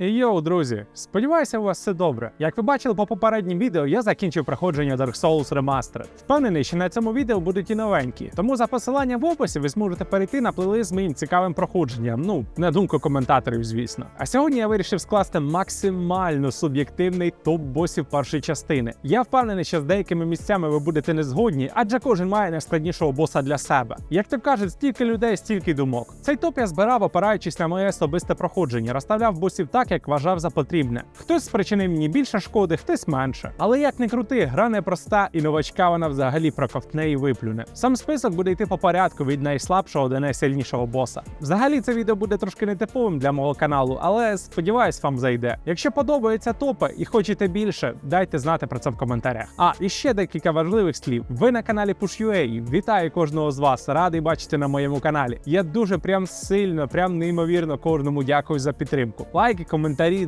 Йоу, друзі, сподіваюся, у вас все добре. Як ви бачили по попереднім відео, я закінчив проходження Dark Souls Remastered. Впевнений, що на цьому відео будуть і новенькі. Тому за посиланням в описі ви зможете перейти на плейлист з моїм цікавим проходженням. Ну, на думку коментаторів, звісно. А сьогодні я вирішив скласти максимально суб'єктивний топ босів першої частини. Я впевнений, що з деякими місцями ви будете не згодні, адже кожен має найскладнішого боса для себе. Як то кажуть, стільки людей, стільки думок. Цей топ я збирав, опираючись на моє особисте проходження, розставляв босів так, як вважав за потрібне. Хтось спричинив мені більше шкоди, хтось менше. Але як не крути, гра не проста і новачка вона взагалі проковтне і виплюне. Сам список буде йти по порядку від найслабшого до найсильнішого боса. Взагалі це відео буде трошки нетиповим для мого каналу, але сподіваюсь, вам зайде. Якщо подобаються топи і хочете більше, дайте знати про це в коментарях. А і ще декілька важливих слів. Ви на каналі Push.ua. Вітаю кожного з вас. Радий бачити на моєму каналі. Я дуже прям сильно, прям неймовірно кожному дякую за підтримку. Лайки, коментарі,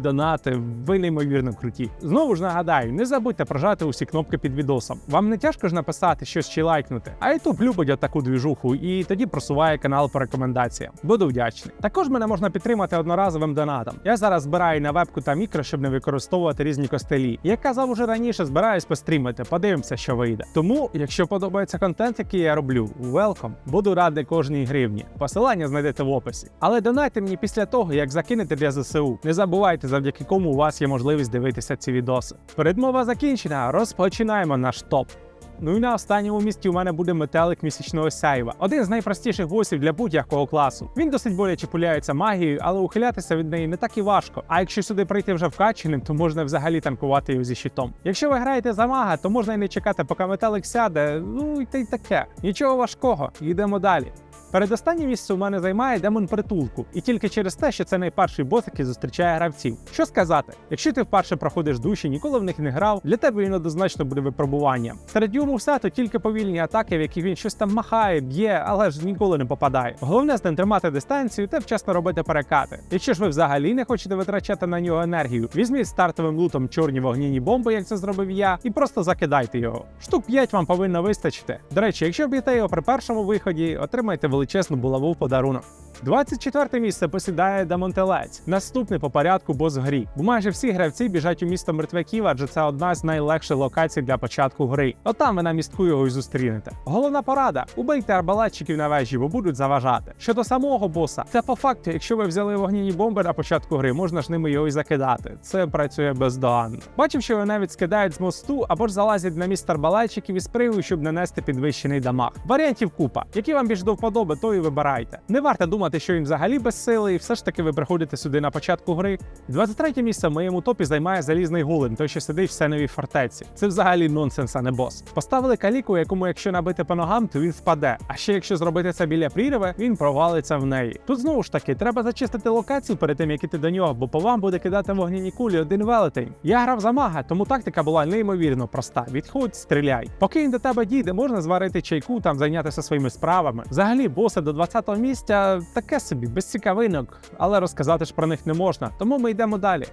донати. Ви неймовірно круті. Знову ж нагадаю, не забудьте прожати усі кнопки під відосом. Вам не тяжко ж написати щось чи лайкнути. А YouTube любить таку двіжуху і тоді просуває канал по рекомендаціям. Буду вдячний. Також мене можна підтримати одноразовим донатом. Я зараз збираю на вебку та мікро, щоб не використовувати різні костелі. Як казав уже раніше, збираюсь пострімити. Подивимося, що вийде. Тому, якщо подобається контент, який я роблю, welcome. Буду радий кожній гривні. Посилання знайдете в описі. Але донайте мені після того, як закинете для ЗСУ. Не забувайте, завдяки кому у вас є можливість дивитися ці відоси. Передмова закінчена. Розпочинаємо наш топ. Ну і на останньому місці у мене буде метелик місячного сяйва. Один з найпростіших босів для будь-якого класу. Він досить боляче пуляється магією, але ухилятися від неї не так і важко. А якщо сюди прийти вже вкаченим, то можна взагалі танкувати його зі щитом. Якщо ви граєте за мага, то можна і не чекати, поки метелик сяде. Ну і те й таке. Нічого важкого, йдемо далі. Передостаннє місце у мене займає демон притулку, і тільки через те, що це найперший бос, який зустрічає гравців. Що сказати, якщо ти вперше проходиш душі, ніколи в них не грав, для тебе він однозначно буде випробуванням. Серед йому все то тільки повільні атаки, в які він щось там махає, б'є, але ж ніколи не попадає. Головне з ним тримати дистанцію та вчасно робити перекати. Якщо ж ви взагалі не хочете витрачати на нього енергію, візьміть стартовим лутом чорні вогняні бомби, як це зробив я, і просто закидайте його. Штук 5 вам повинно вистачити. До речі, якщо б'єте його при першому виході, отримайте величезну булаву в подарунок. 24 місце посідає Демонтелець. Наступний по порядку бос в грі. Бо майже всі гравці біжать у місто мертвяків, адже це одна з найлегших локацій для початку гри. Отам ви на містку його і зустрінете. Головна порада: убийте арбалетчиків на вежі, бо будуть заважати. Щодо самого боса, це по факту, якщо ви взяли вогняні бомби на початку гри, можна ж ними його і закидати. Це працює бездоганно. Бачив, що його навіть скидають з мосту або ж залазять на міст арбалетчиків і спригують, щоб нанести підвищений дамаг. Варіантів купа. Які вам більш до вподоби, то і вибирайте. Не варто думати, що він взагалі без сили, і все ж таки ви приходите сюди на початку гри. 23 місце в моєму топі займає залізний голем, той, що сидить в сеновій фортеці. Це взагалі нонсенс, а не бос. Поставили каліку, якому, якщо набити по ногам, то він впаде. А ще якщо зробити це біля прірви, він провалиться в неї. Тут знову ж таки треба зачистити локацію перед тим, як іти до нього, бо по вам буде кидати вогняні кулі один велетень. Я грав за мага, тому тактика була неймовірно проста. Відходь, стріляй. Поки він до тебе дійде, можна зварити чайку, там зайнятися своїми справами. Взагалі, боси до 20-го місця таке собі, без цікавинок, але розказати ж про них не можна, тому ми йдемо далі.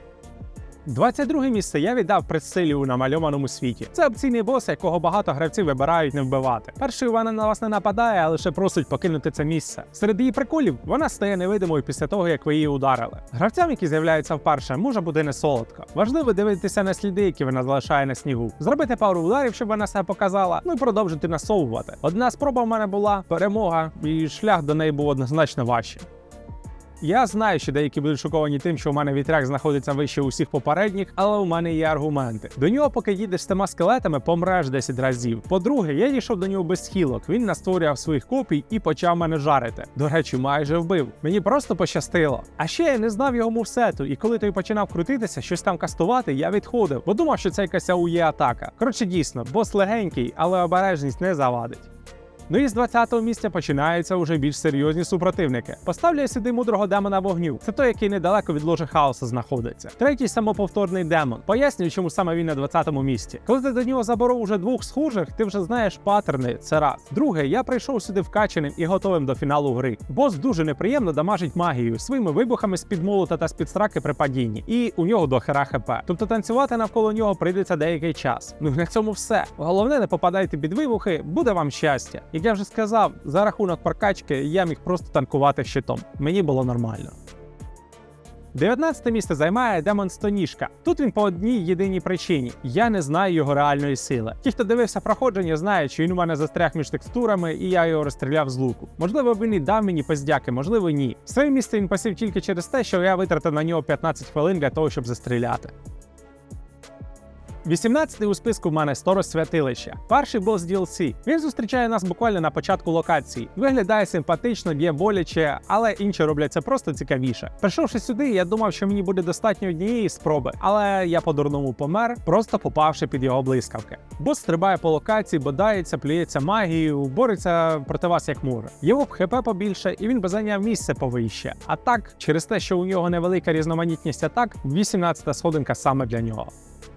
22 місце я віддав предсилію у намальованому світі. Це опційний бос, якого багато гравців вибирають не вбивати. Перший вона на вас не нападає, а лише просить покинути це місце. Серед її приколів вона стає невидимою після того, як ви її ударили. Гравцям, які з'являються вперше, може бути не солодко. Важливо дивитися на сліди, які вона залишає на снігу. Зробити пару ударів, щоб вона себе показала, ну і продовжити насовувати. Одна спроба в мене була перемога, і шлях до неї був однозначно важчий. Я знаю, що деякі будуть шоковані тим, що у мене вітряк знаходиться вище усіх попередніх, але у мене є аргументи. До нього, поки їдеш з тими скелетами, помреш 10 разів. По-друге, я дійшов до нього без схілок. Він настворював своїх копій і почав мене жарити. До речі, майже вбив. Мені просто пощастило. А ще я не знав його мувсету, і коли той починав крутитися, щось там кастувати, я відходив, бо думав, що це якась АУЄ атака. Коротше, дійсно, бос легенький, але обережність не завадить. Ну і з 20-го місця починаються вже більш серйозні супротивники. Поставлю я сюди мудрого демона вогню. Це той, який недалеко від ложи хаоса знаходиться. Третій самоповторний демон. Пояснюю, чому саме він на 20-му місці. Коли ти до нього заборов уже двох схожих, ти вже знаєш паттерни. Це раз. Друге, я прийшов сюди вкаченим і готовим до фіналу гри. Бос дуже неприємно дамажить магією своїми вибухами з під молота та з під страки при падінні. І у нього до хера хп. Тобто танцювати навколо нього прийдеться деякий час. Ну на цьому все. Головне, не попадайте під вибухи, буде вам щастя. Як я вже сказав, за рахунок прокачки я міг просто танкувати щитом. Мені було нормально. 19 місце займає Демон Стоніжка. Тут він по одній єдиній причині: я не знаю його реальної сили. Ті, хто дивився проходження, знають, що він у мене застряг між текстурами, і я його розстріляв з луку. Можливо, він і дав мені пиздяки, можливо, ні. Своє місце він посів тільки через те, що я витратив на нього 15 хвилин для того, щоб застріляти. 18 у списку в мене Сторос Святилище. Перший бос DLC. Він зустрічає нас буквально на початку локації. Виглядає симпатично, б'є боляче, але інші роблять це просто цікавіше. Прийшовши сюди, я думав, що мені буде достатньо однієї спроби, але я по-дурному помер, просто попавши під його блискавки. Бос стрибає по локації, бодається, плюється магією, бореться проти вас як може. Його б хп побільше, і він би зайняв місце повище. А так, через те, що у нього невелика різноманітність атак, 18-та сходинка саме для нього.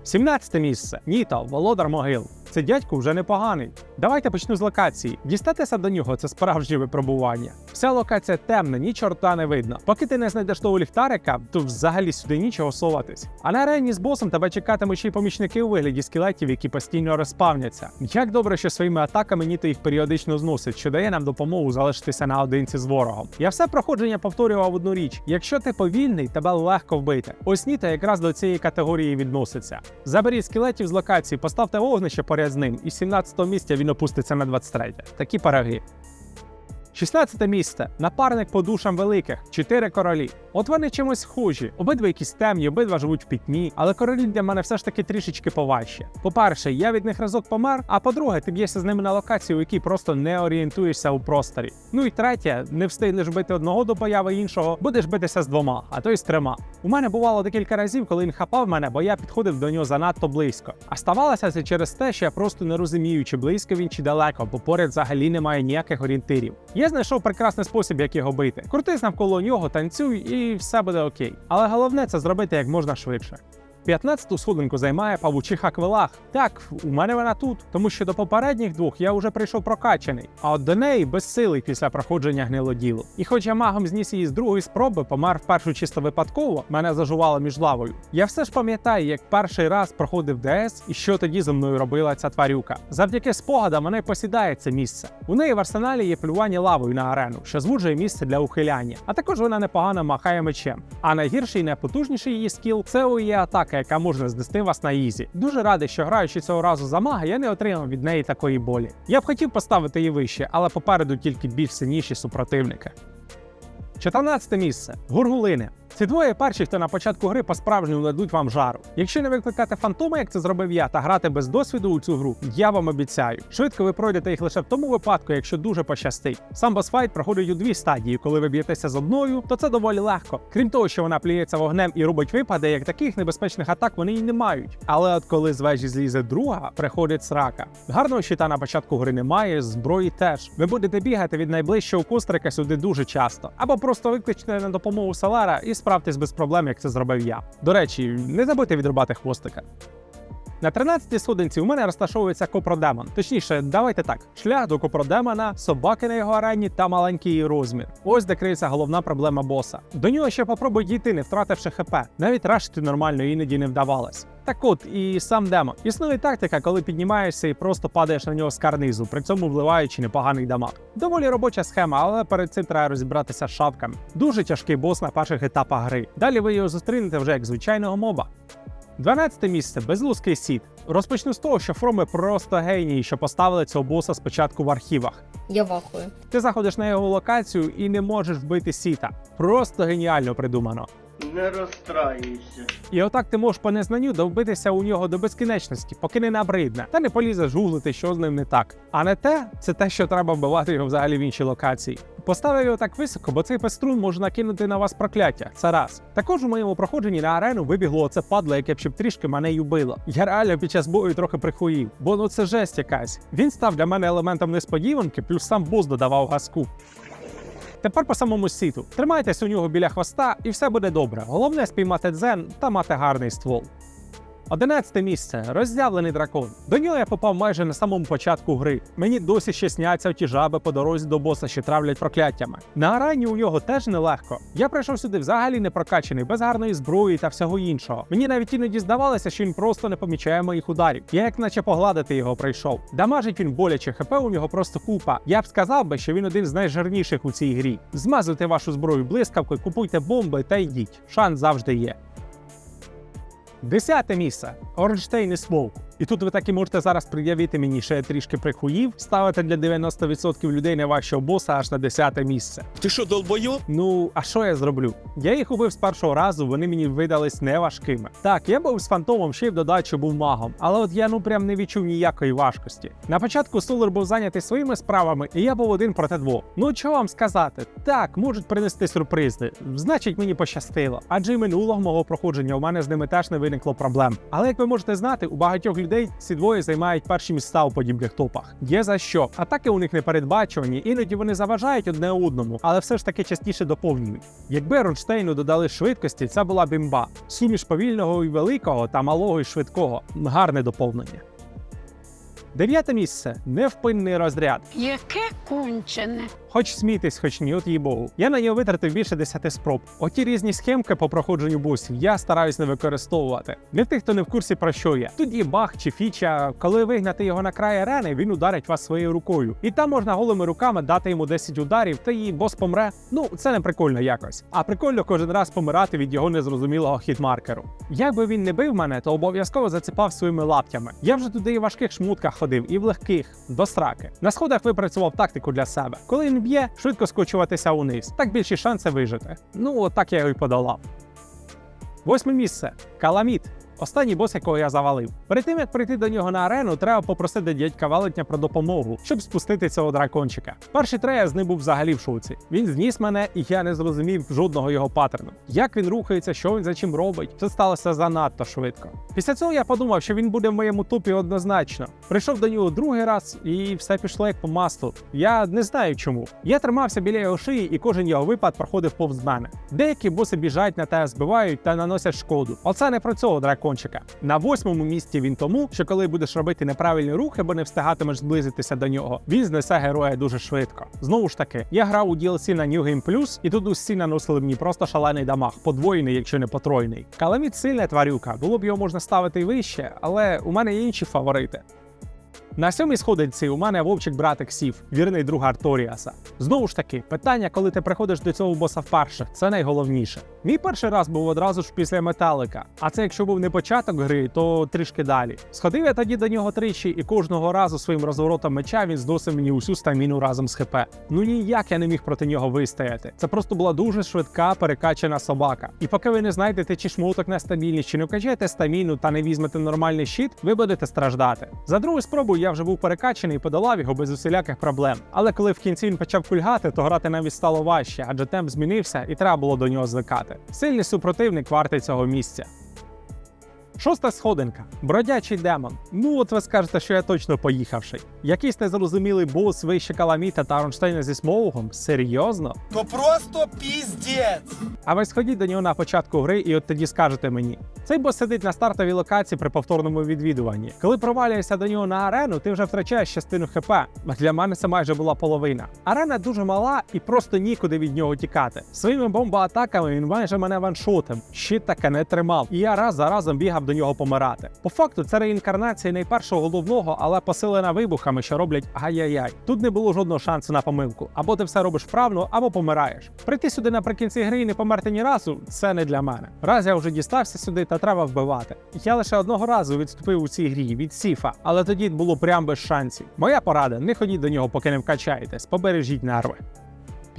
17 місце. Ніто, володар могил. Це дядько вже непоганий. Давайте почну з локації. Дістатися до нього це справжнє випробування. Вся локація темна, ні чорта не видно. Поки ти не знайдеш того ліхтарика, то взагалі сюди нічого соватись. А на арені з босом тебе чекатимуть ще й помічники у вигляді скелетів, які постійно розпавняться. Як добре, що своїми атаками Ніто їх періодично зносить, що дає нам допомогу залишитися наодинці з ворогом. Я все проходження повторював одну річ: якщо ти повільний, тебе легко вбити. Ось Ніто якраз до цієї категорії відноситься. Заберіть скелетів з локації, поставте вогнище поряд з ним, і з 17 місця він опуститься на 23. Такі пироги. 16 місце. Напарник по душам великих. Чотири королі. От вони чимось схожі. Обидва якісь темні, обидва живуть в пітьмі, але королі для мене все ж таки трішечки поважчі. По-перше, я від них разок помер, а по-друге, ти б'єшся з ними на локації, у якій просто не орієнтуєшся у просторі. Ну і третє, не встигнеш бити одного до появи іншого, будеш битися з двома, а то й з трьома. У мене бувало декілька разів, коли він хапав мене, бо я підходив до нього занадто близько. А ставалося це через те, що я просто не розумію, чи близько він, чи далеко, бо поряд взагалі немає ніяких орієнтирів. Я знайшов прекрасний спосіб, як його бити. Крутись навколо нього, танцюй, і все буде окей. Але головне це зробити як можна швидше. 15-ту сходинку займає павучиха Квилах. Так, у мене вона тут, тому що до попередніх двох я вже прийшов прокачаний, а от до неї безсилий після проходження гнилоділу. І хоч я магом зніс її з другої спроби, помер впершу чисто випадково, мене зажувало між лавою. Я все ж пам'ятаю, як перший раз проходив ДС і що тоді зі мною робила ця тварюка. Завдяки спогадам й посідає це місце. У неї в арсеналі є плювання лавою на арену, що звуджує місце для ухиляння. А також вона непогано махає мечем. А найгірший і найпотужніший її скіл це у її атака, яка може знести вас на ізі. Дуже радий, що граючи цього разу за мага, я не отримав від неї такої болі. Я б хотів поставити її вище, але попереду тільки більш сильніші супротивники. 14 місце. Гургулини. Ці двоє перші, хто на початку гри по-справжньому дадуть вам жару. Якщо не викликати фантома, як це зробив я, та грати без досвіду у цю гру, я вам обіцяю. Швидко ви пройдете їх лише в тому випадку, якщо дуже пощастить. Сам босфайт проходить у дві стадії. Коли ви б'єтеся з одною, то це доволі легко. Крім того, що вона плюється вогнем і робить випади, як таких небезпечних атак вони й не мають. Але от коли з вежі злізе друга, приходить срака. Гарного щита на початку гри немає, зброї теж. Ви будете бігати від найближчого кострика сюди дуже часто, або просто викличте на допомогу Салара і справтесь без проблем, як це зробив я. До речі, не забудьте відрубати хвостика. На 13-й сходинці у мене розташовується копродемон. Точніше, давайте так: шлях до копродемона, собаки на його арені та маленький розмір. Ось де криється головна проблема боса. До нього ще попробуй дійти, не втративши хп. Навіть рашити нормально іноді не вдавалось. Так от, і сам демон. Існує тактика, коли піднімаєшся і просто падаєш на нього з карнизу, при цьому вливаючи непоганий дамаг. Доволі робоча схема, але перед цим треба розібратися з шапками. Дуже тяжкий бос на перших етапах гри. Далі ви його зустрінете вже як звичайного моба. 12 місце безлузкий сіт. Розпочну з того, що фроми просто генії, що поставили цього боса спочатку в архівах. Я вахую. Ти заходиш на його локацію і не можеш вбити сіта. Просто геніально придумано. Не розстраюйся. І отак ти можеш по незнанню довбитися у нього до безкінечності, поки не набридне, та не полізеш гуглити, що з ним не так. А не те, це те, що треба вбивати його взагалі в іншій локації. Поставив його так високо, бо цей пеструн може накинути на вас прокляття. Це раз. Також у моєму проходженні на арену вибігло оце падло, яке б ще б трішки мене й убило. Я реально під час бою трохи прихуїв, бо ну це жесть якась. Він став для мене елементом несподіванки, плюс сам бос додавав газку. Тепер по самому сіту. Тримайтесь у нього біля хвоста, і все буде добре. Головне спіймати дзен та мати гарний ствол. Одинадцяте місце роззявлений дракон. До нього я попав майже на самому початку гри. Мені досі ще сняться ті жаби по дорозі до боса, що травлять прокляттями. На арані у нього теж нелегко. Я прийшов сюди взагалі не прокачаний, без гарної зброї та всього іншого. Мені навіть іноді здавалося, що він просто не помічає моїх ударів. Я як наче погладити його прийшов. Дамажить він боляче, хп у нього просто купа. Я б сказав би, що він один з найжирніших у цій грі. Змазуйте вашу зброю блискавкою, купуйте бомби та йдіть. Шанс завжди є. Десяте місце. Орнштейн і Смоук. І тут ви таки можете зараз пред'явити мені, що я трішки прихуїв, ставити для 90% людей найважчого боса аж на 10 місце. Ти що, долбойоб? Ну, а що я зроблю? Я їх убив з першого разу, вони мені видались неважкими. Так, я був з фантомом, ще й в додачу був магом, але от я ну прям не відчув ніякої важкості. На початку Сулер був зайнятий своїми справами, і я був один проти двох. Ну що вам сказати? Так, можуть принести сюрпризи. Значить, мені пощастило. Адже й минулого мого проходження у мене з ними теж не виникло проблем. Але як ви можете знати, у багатьох людей ці двоє займають перші місця у подібних топах. Є за що. Атаки у них не передбачувані, іноді вони заважають одне одному, але все ж таки частіше доповнюють. Якби Ронштейну додали швидкості, це була бімба. Суміш повільного і великого та малого і швидкого. Гарне доповнення. Дев'яте місце невпинний розряд. Яке кончене. Хоч смійтесь, хоч ні, от їй богу. Я на нього витратив більше 10 спроб. Оті різні схемки по проходженню босів я стараюсь не використовувати. Для тих, хто не в курсі про що я. Тут є баг чи фіча, коли вигнати його на край арени, він ударить вас своєю рукою. І там можна голими руками дати йому 10 ударів, та і бос помре. Ну, це не прикольно якось. А прикольно кожен раз помирати від його незрозумілого хітмаркеру. Якби він не бив мене, то обов'язково заціпав своїми лаптями. Я вже туди і в важких шмутках ходив, і в легких, до сраки. На сходах випрацював тактику для себе. Коли він б'є, швидко скочуватися униз. Так більші шанси вижити. Ну, от так я його й подолав. Восьме місце. Каламіт. Останній бос, якого я завалив. Перед тим як прийти до нього на арену, треба попросити дядька велетня про допомогу, щоб спустити цього дракончика. Перший трей я з ним був взагалі в шоці. Він зніс мене, і я не зрозумів жодного його паттерну. Як він рухається, що він за чим робить, це сталося занадто швидко. Після цього я подумав, що він буде в моєму топі однозначно. Прийшов до нього другий раз, і все пішло як по маслу. Я не знаю чому. Я тримався біля його шиї, і кожен його випад проходив повз мене. Деякі боси біжать на те, збивають та наносять шкоду. Оце не про цього дракончика. На восьмому місці він тому, що коли будеш робити неправильні рухи, бо не встигатимеш зблизитися до нього, він знесе героя дуже швидко. Знову ж таки, я грав у DLC на New Game Plus, і тут усі наносили мені просто шалений дамаг, подвоєний, якщо не потройний. Каламіт сильна тварюка, було б його можна ставити вище, але у мене є інші фаворити. На сьомій сходинці у мене вовчик братик сів, вірний друг Арторіаса. Знову ж таки, питання, коли ти приходиш до цього боса вперше, це найголовніше. Мій перший раз був одразу ж після металика, а це якщо був не початок гри, то трішки далі. Сходив я тоді до нього тричі, і кожного разу своїм розворотом меча він зносив мені усю стаміну разом з ХП. Ну ніяк я не міг проти нього вистояти. Це просто була дуже швидка перекачана собака. І поки ви не знайдете чи шмуток на стабільність, чи не вкачаєте стаміну та не візьмете нормальний щит, ви будете страждати. За другу спробу я вже був перекачаний і подолав його без усіляких проблем. Але коли в кінці він почав кульгати, то грати навіть стало важче, адже темп змінився і треба було до нього звикати. Сильний супротивник вартий цього місця. Шоста сходинка. Бродячий демон. Ну, от ви скажете, що я точно поїхавший. Якийсь незрозумілий бос вище Каламіта та Ронштейна зі Смоугом? Серйозно? То просто піздець! А ви сходіть до нього на початку гри, і от тоді скажете мені. Цей бос сидить на стартовій локації при повторному відвідуванні. Коли провалюєшся до нього на арену, ти вже втрачаєш частину ХП. Для мене це майже була половина. Арена дуже мала і просто нікуди від нього тікати. Своїми бомбоатаками він майже мене ваншотив. Щит таке не тримав. І я раз за разом бігав до нього помирати. По факту, це реінкарнація найпершого головного, але посилена вибухами, що роблять ай-яй-яй. Тут не було жодного шансу на помилку. Або ти все робиш вправно, або помираєш. Прийти сюди наприкінці гри і не померти ні разу це не для мене. Раз я вже дістався сюди, та треба вбивати. Я лише одного разу відступив у цій грі від Сіфа, але тоді було прям без шансів. Моя порада: не ходіть до нього, поки не вкачаєтесь, побережіть нерви.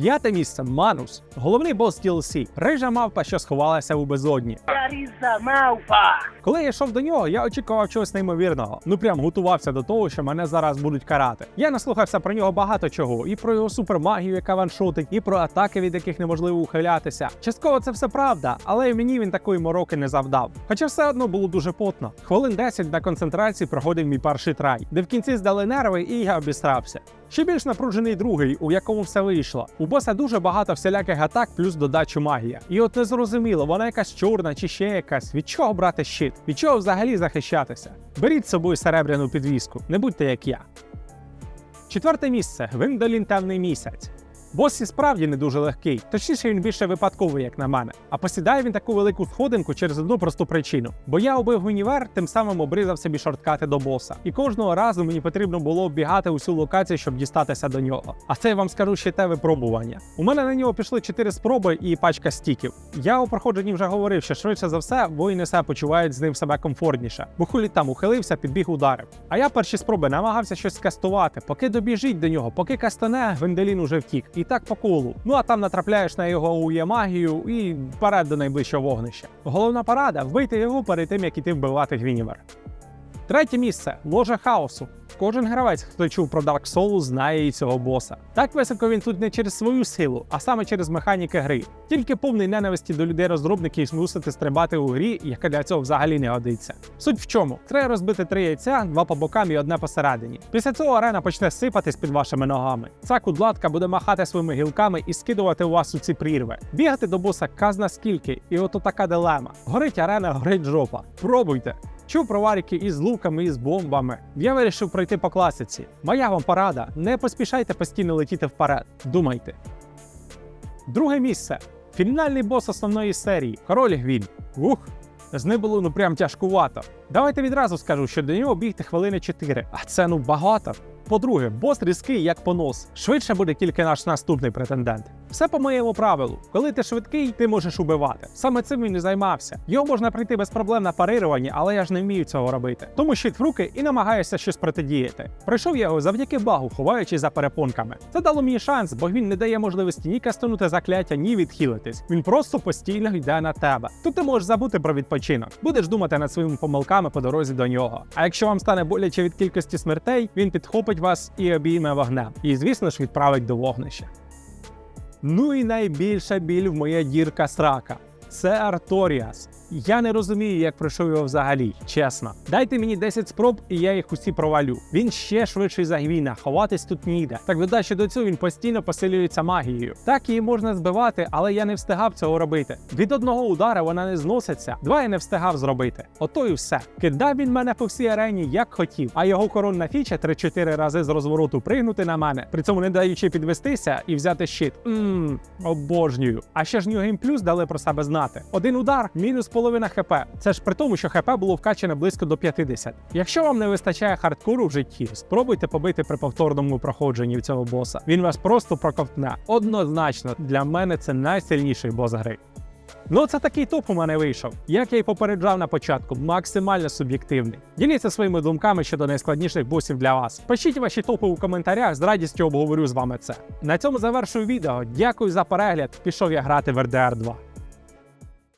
П'яте місце Манус, головний бос DLC, рижа мавпа, що сховалася у безодні. Лариса Мавпа! Коли я йшов до нього, я очікував чогось неймовірного. Ну прям готувався до того, що мене зараз будуть карати. Я наслухався про нього багато чого, і про його супермагію, яка ваншотить, і про атаки, від яких неможливо ухилятися. Частково це все правда, але й мені він такої мороки не завдав. Хоча все одно було дуже потно. Хвилин 10 на концентрації проходив мій перший трай, де в кінці здали нерви, і я обістрався. Ще більш напружений другий, у якому все вийшло. У боса дуже багато всіляких атак, плюс додачу магія. І от незрозуміло, вона якась чорна чи ще якась. Від чого брати щит? Від чого взагалі захищатися? Беріть з собою серебряну підвіску, не будьте як я. Четверте місце Виндолін темний місяць. Бос і справді не дуже легкий, точніше він більше випадковий, як на мене. А посідає він таку велику сходинку через одну просту причину. Бо я убив Гунівер, тим самим обрізав собі шорткати до боса. І кожного разу мені потрібно було оббігати усю локацію, щоб дістатися до нього. А це я вам скажу ще те випробування. У мене на нього пішли 4 спроби і пачка стіків. Я у проходженні вже говорив, що швидше за все воїни себе почувають з ним себе комфортніше. Бо хулі там ухилився, підбіг ударив. А я перші спроби намагався щось скастувати, поки добіжить до нього, поки кастане, Венделін уже втік. І так по колу. Ну а там натрапляєш на його ує магію і вперед до найближчого вогнища. Головна порада вбити його перед тим, як іти вбивати Гвінівер. Третє місце ложа хаосу. Кожен гравець, хто чув про Dark Souls, знає і цього боса. Так високо він тут не через свою силу, а саме через механіки гри. Тільки повний ненависті до людей розробників змусити стрибати у грі, яка для цього взагалі не годиться. Суть в чому? Треба розбити три яйця, два по бокам і одне посередині. Після цього арена почне сипатись під вашими ногами. Ця кудлатка буде махати своїми гілками і скидувати у вас у ці прірви. Бігати до боса казна скільки, і ото така дилема. Горить арена, горить жопа. Пробуйте. Чув про варіки із луками, і бомбами. Я вирішив пройти по класиці. Моя вам порада: не поспішайте постійно летіти вперед. Думайте. Друге місце. Фінальний бос основної серії король Гвін. Ух, з ним було ну прям тяжкувато. Давайте відразу скажу, що до нього бігти хвилини 4, а це ну багато. По-друге, бос різкий як понос. Швидше буде тільки наш наступний претендент. Все по моєму правилу. Коли ти швидкий, ти можеш убивати. Саме цим він і займався. Його можна прийти без проблем на парируванні, але я ж не вмію цього робити. Тому щит в руки і намагаюся щось протидіяти. Пройшов я його завдяки багу, ховаючись за перепонками. Це дало мені шанс, бо він не дає можливості ні кастанути закляття, ні відхилитись. Він просто постійно йде на тебе. Тут ти можеш забути про відпочинок. Будеш думати над своїми помилками по дорозі до нього. А якщо вам стане боляче від кількості смертей, він підхопить вас і обійме вогнем. І звісно ж відправить до вогнища. Ну і найбільша біль в моя дірка срака. Це Арторіас. Я не розумію, як пройшов його взагалі, чесно. Дайте мені 10 спроб, і я їх усі провалю. Він ще швидший за Гвіна, ховатись тут ніде. Так додачі до цього він постійно посилюється магією. Так її можна збивати, але я не встигав цього робити. Від одного удара вона не зноситься, два я не встигав зробити. Ото і все. Кидав він мене по всій арені, як хотів, а його коронна фіча 3-4 рази з розвороту пригнути на мене, при цьому не даючи підвестися і взяти щит. Ммм, обожнюю. А ще ж New Game Plus дали про себе знати. Один удар, мінус половина хп. Це ж при тому, що хп було вкачане близько до 50. Якщо вам не вистачає хардкору в житті, спробуйте побити при повторному проходженні в цього боса. Він вас просто проковтне. Однозначно, для мене це найсильніший бос гри. Ну, це такий топ у мене вийшов. Як я й попереджав на початку, максимально суб'єктивний. Діліться своїми думками щодо найскладніших босів для вас. Пишіть ваші топи у коментарях, з радістю обговорю з вами це. На цьому завершую відео. Дякую за перегляд. Пішов я грати в RDR 2.